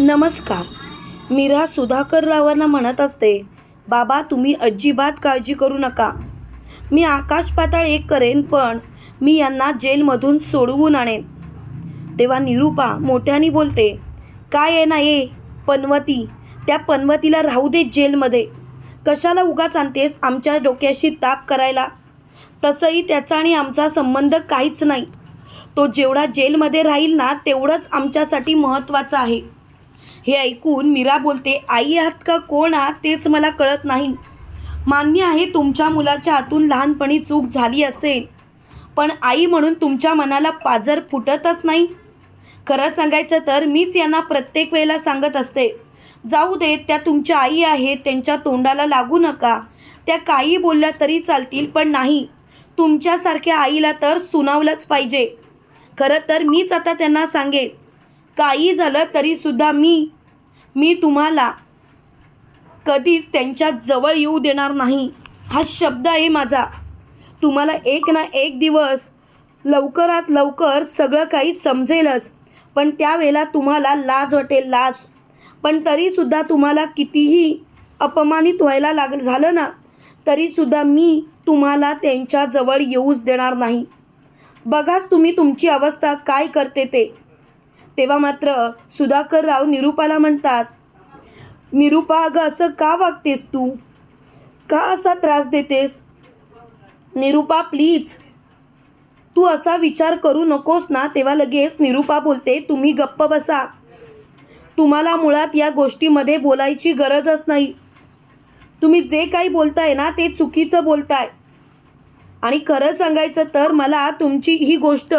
नमस्कार. मीरा सुधाकर रावांना म्हणत असते बाबा तुम्ही अजिबात काळजी करू नका. मी आकाश पाताळ एक करेन पण मी यांना जेलमधून सोडवून आणेन. तेव्हा निरूपा मोठ्याने बोलते काय आहे ना ये पनवती? त्या पनवतीला राहू दे जेलमध्ये. कशाला उगाच आणतेस आमच्या डोक्याशी ताप करायला? तसंही त्याचा आणि आमचा संबंध काहीच नाही. तो जेवढा जेलमध्ये राहील ना तेवढंच आमच्यासाठी महत्त्वाचं आहे. हे ऐकून मीरा बोलते आई आहात का? कोण आहात? तेच मला कळत नाही. मान्य आहे तुमच्या मुलाच्या हातून लहानपणी चूक झाली असेल. पण आई म्हणून तुमच्या मनाला पाजर फुटतच नाही. खरं सांगायचं तर मीच यांना प्रत्येक वेळेला सांगत असते. जाऊ देत त्या तुमच्या आई आहेत त्यांच्या तोंडाला लागू नका. त्या काही बोलल्या तरी चालतील पण नाही. तुमच्यासारख्या आईला तर सुनावलंच पाहिजे. खरं तर मीच आता त्यांना सांगेन. काही झालं तरीसुद्धा मी मी तुम्हाला कधीच त्यांच्या जवळ येऊ देणार नाही. हा शब्द आहे माझा. तुम्हाला एक ना एक दिवस लवकरात लवकर सगळं काही समजेलच पण त्यावेळेला तुम्हाला लाज वाटेल लाज. पण तरीसुद्धा तुम्हाला कितीही अपमानित व्हायला लाग झालं ना तरीसुद्धा मी तुम्हाला त्यांच्याजवळ येऊच देणार नाही. बघाच तुम्ही तुमची अवस्था काय करते ते. तेव्हा मात्र सुधाकर राव निरूपाला म्हणतात निरूपा अगं असं का वागतेस तू? का असा त्रास देतेस? निरूपा प्लीज. तू असा विचार करू नकोस ना. तेव्हा लगेच निरूपा बोलते तुम्ही गप्प बसा. तुम्हाला मुळात या गोष्टीमध्ये बोलायची गरजच नाही. तुम्ही जे काही बोलताय ना ते चुकीचं बोलताय. आणि खरं सांगायचं तर मला तुमची ही गोष्ट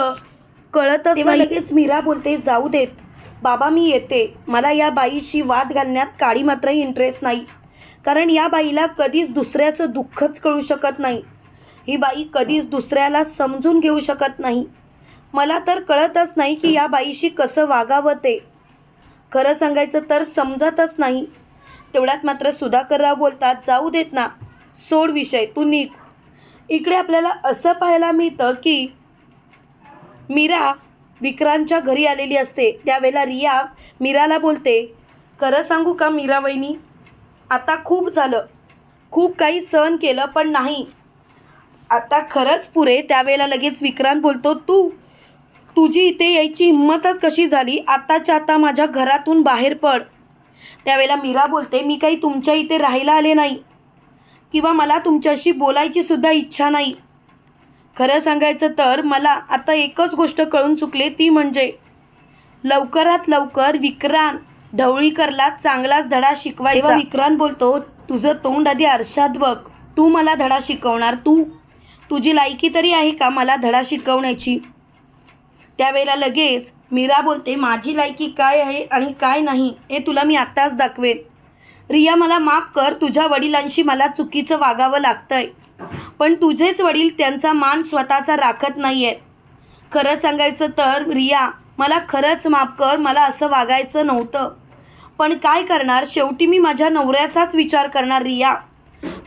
कळतच तेव्हा लगेच मीरा बोलते जाऊ देत. बाबा मी येते. मला या बाईशी वाद घालण्यात काळी मात्रही इंटरेस्ट नाही. कारण या बाईला कधीच दुसऱ्याचं दुःखच कळू शकत नाही. ही बाई कधीच दुसऱ्याला समजून घेऊ शकत नाही. मला तर कळतच नाही की या बाईशी कसं वागावं ते. खरं सांगायचं तर समजतच नाही. तेवढ्यात मात्र सुधाकरराव बोलतात जाऊ देत ना. सोड विषय. तू निघ. इकडे आपल्याला असं पाहायला मिळतं की मीरा विक्रांतच्या घरी आलेली असते. त्यावेळेला रिया मीराला बोलते खरं सांगू का मीरा वहिनी? आता खूप झालं. खूप काही सहन केलं पण नाही. आता खरंच पुरे. त्यावेळेला लगेच विक्रांत बोलतो तू तुझी इथे यायची हिंमतच कशी झाली? आताच्या आता माझ्या घरातून बाहेर पड. त्यावेळेला मीरा बोलते मी काही तुमच्या इथे राहायला आले नाही किंवा मला तुमच्याशी बोलायची सुद्धा इच्छा नाही. खरं सांगायचं तर मला आता एकच गोष्ट कळून चुकले ती म्हणजे लवकरात लवकर विक्रांत ढवळीकरला चांगलाच धडा शिकवायचा. विक्रांत बोलतो तुझं तोंड आधी आरशात बघ. तू मला धडा शिकवणार तू? तुझी लायकी तरी आहे का मला धडा शिकवण्याची? त्यावेळेला लगेच मीरा बोलते माझी लायकी काय आहे आणि काय नाही हे तुला मी आत्ताच दाखवेन. रिया मला माफ कर तुझ्या वडिलांशी मला चुकीचं वागावं लागतंय. पण तुझेच वडील त्यांचा मान स्वतःचा राखत नाही आहेत खरं सांगायचं तर रिया मला खरंच माफ कर मला असं वागायचं नव्हतं. पण काय करणार? शेवटी मी माझ्या नवऱ्याचाच विचार करणार रिया.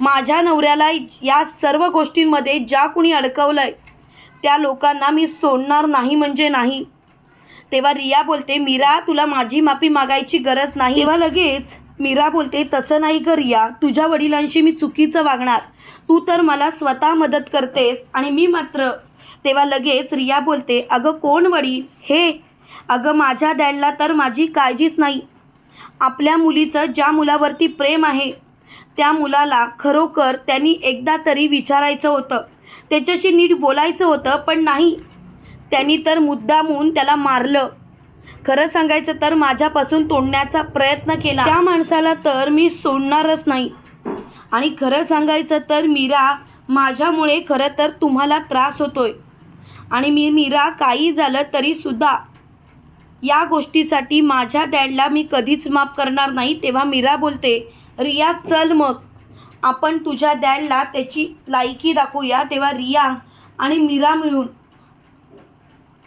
माझ्या नवऱ्याला या सर्व गोष्टींमध्ये ज्या कुणी अडकवलं आहे त्या लोकांना मी सोडणार नाही म्हणजे नाही. तेव्हा रिया बोलते मीरा तुला माझी माफी मागायची गरज नाही. तेव्हा लगेच मीरा बोलते तसं नाही ग रिया. तुझ्या वडिलांशी मी चुकीचं वागणार. तू तर मला स्वतः मदत करतेस आणि मी मात्र तेव्हा लगेच रिया बोलते अगं कोण वडील हे अगं माझ्या डॅडला तर माझी काळजीच नाही. आपल्या मुलीचं ज्या मुलावरती प्रेम आहे त्या मुलाला खरोखर त्यांनी एकदा तरी विचारायचं होतं. त्याच्याशी नीट बोलायचं होतं पण नाही. त्यांनी तर मुद्दामून त्याला मारलं. खरं सांगायचं तर माझ्यापासून तोडण्याचा प्रयत्न केला. त्या माणसाला तर मी सोडणारच नाही. आणि खरं सांगायचं तर मीरा माझ्यामुळे खरं तर तुम्हाला त्रास होतोय. आणि मी मीरा काही झालं तरीसुद्धा या गोष्टीसाठी माझ्या डॅडला मी कधीच माफ करणार नाही तेव्हा मीरा बोलते रिया चल मग. आपण तुझ्या डॅडला त्याची लायकी दाखवूया. तेव्हा रिया आणि मीरा मिळून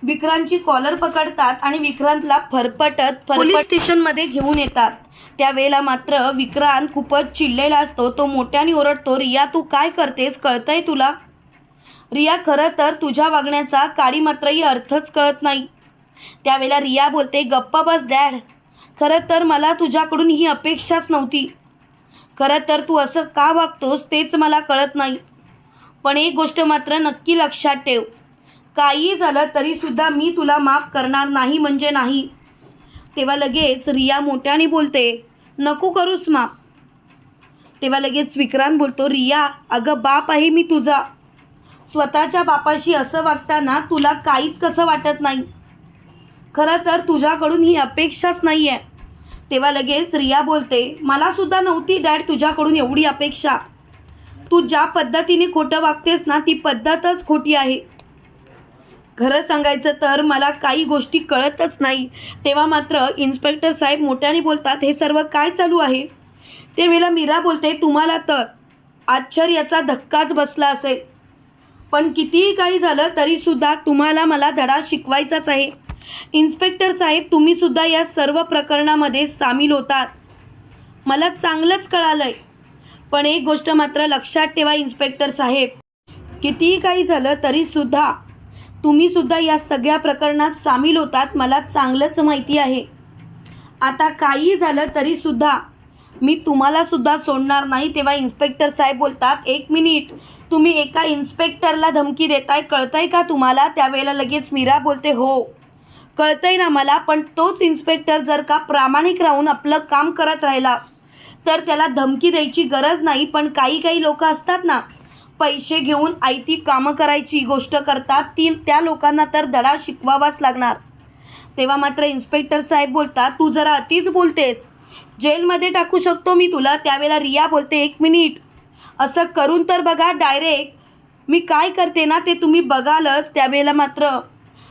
विक्रांतची कॉलर पकडतात आणि विक्रांतला फरफटत पोलीस स्टेशनमध्ये घेऊन येतात. त्यावेळेला मात्र विक्रांत खूपच चिडलेला असतो. तो मोठ्याने ओरडतो रिया तू काय करतेस? कळतंय तुला? रिया खरं तर तुझ्या वागण्याचा काळी मात्रही अर्थच कळत नाही. त्यावेळेला रिया बोलते गप्पा बस डॅड. खरं तर मला तुझ्याकडून ही अपेक्षाच नव्हती. खरं तर तू असं का वागतोस तेच मला कळत नाही. पण एक गोष्ट मात्र नक्की लक्षात ठेव. काही झालं तरीसुद्धा मी तुला माफ करणार नाही म्हणजे नाही. तेव्हा लगेच रिया मोठ्याने बोलते नको करूस माफ. तेव्हा लगेच विक्रांत बोलतो रिया अगं बाप आहे मी तुझा. स्वतःच्या बापाशी असं वागताना तुला काहीच कसं वाटत नाही. खरं तर तुझ्याकडून ही अपेक्षाच नाही आहे तेव्हा लगेच रिया बोलते मलासुद्धा नव्हती डॅड तुझ्याकडून एवढी अपेक्षा. तू ज्या पद्धतीने खोटं वागतेस ना ती पद्धतच खोटी आहे. खरं सांगायचं तर मला काही गोष्टी कळतच नाही. तेव्हा मात्र इन्स्पेक्टर साहेब मोठ्याने बोलतात हे सर्व काय चालू आहे? तेवेळेला मीरा बोलते तुम्हाला तर आश्चर्याचा धक्काच बसला असेल. पण कितीही काही झालं तरीसुद्धा तुम्हाला मला धडा शिकवायचाच आहे. इन्स्पेक्टर साहेब तुम्हीसुद्धा या सर्व प्रकरणामध्ये सामील होतात. मला चांगलंच कळालं आहे पण एक गोष्ट मात्र लक्षात ठेवा इन्स्पेक्टर साहेब. कितीही काही झालं तरीसुद्धा तुम्हीसुद्धा या सगळ्या प्रकरणात सामील होतात. मला चांगलंच माहिती आहे. आता काही झालं तरीसुद्धा मी तुम्हाला सुद्धा सोडणार नाही तेव्हा इन्स्पेक्टर साहेब बोलतात एक मिनिट तुम्ही एका इन्स्पेक्टरला धमकी देताय कळतंय का तुम्हाला? त्यावेळेला लगेच मीरा बोलते हो कळतंय ना मला पण तोच इन्स्पेक्टर जर का प्रामाणिक राहून आपलं काम करत राहिला तर त्याला धमकी द्यायची गरज नाही पण काही काही लोक असतात ना पैसे घेऊन आयती कामं करायची गोष्ट करतात ती त्या लोकांना तर धडा शिकवावाच लागणार. तेव्हा मात्र इन्स्पेक्टर साहेब बोलतात तू जरा अतिच बोलतेस. जेलमध्ये टाकू शकतो मी तुला त्यावेळेला रिया बोलते एक मिनिट. असं करून तर बघा डायरेक्ट. मी काय करते ना ते तुम्ही बघालच त्यावेळेला मात्र.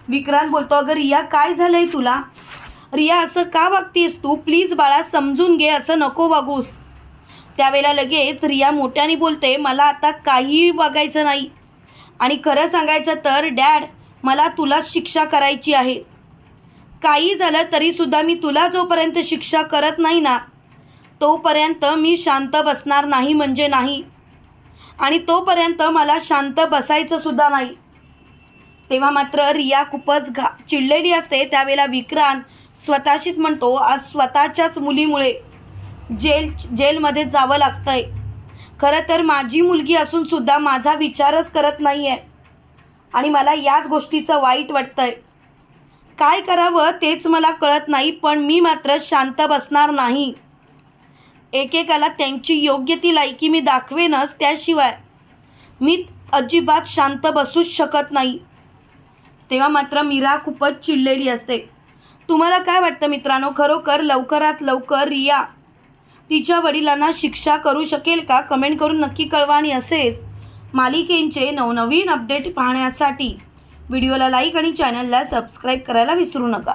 विक्रांत बोलतो अगं रिया काय झालं आहे तुला? रिया असं का वागतेस तू? प्लीज बाळा समजून घे असं नको वागूस. त्यावेळेला लगेच रिया मोठ्याने बोलते मला आता काहीही बघायचं नाही. आणि खरं सांगायचं तर डॅड मला तुला शिक्षा करायची आहे. काही झालं तरीसुद्धा मी तुला जोपर्यंत शिक्षा करत नाही ना तोपर्यंत मी शांत बसणार नाही म्हणजे नाही. आणि तोपर्यंत मला शांत बसायचंसुद्धा नाही. तेव्हा मात्र रिया खूपच घा चिडलेली असते. त्यावेळेला विक्रांत स्वतःशीच म्हणतो आज स्वतःच्याच मुलीमुळे जेल जेलमध्ये जावं लागतंय. खरं तर माझी मुलगी असून सुद्धा माझा विचारच करत नाही आहे आणि मला याच गोष्टीचं वाईट वाटतंय. काय करावं तेच मला कळत नाही पण मी मात्र शांत बसणार नाही. एकेकाला त्यांची योग्य ती लायकी मी दाखवेनच त्याशिवाय. मी अजिबात शांत बसूच शकत नाही. तेव्हा मात्र मीरा खूपच चिडलेली असते. तुम्हाला काय वाटतं मित्रांनो? खरोखर लवकरात लवकर रिया तिच्या वडिलांना शिक्षा करू शकेल का? कमेंट करून नक्की कळवा आणि असेच मालिकेंचे नवनवीन अपडेट पाहण्यासाठी. व्हिडिओला लाईक आणि चॅनलला सबस्क्राईब करायला विसरू नका.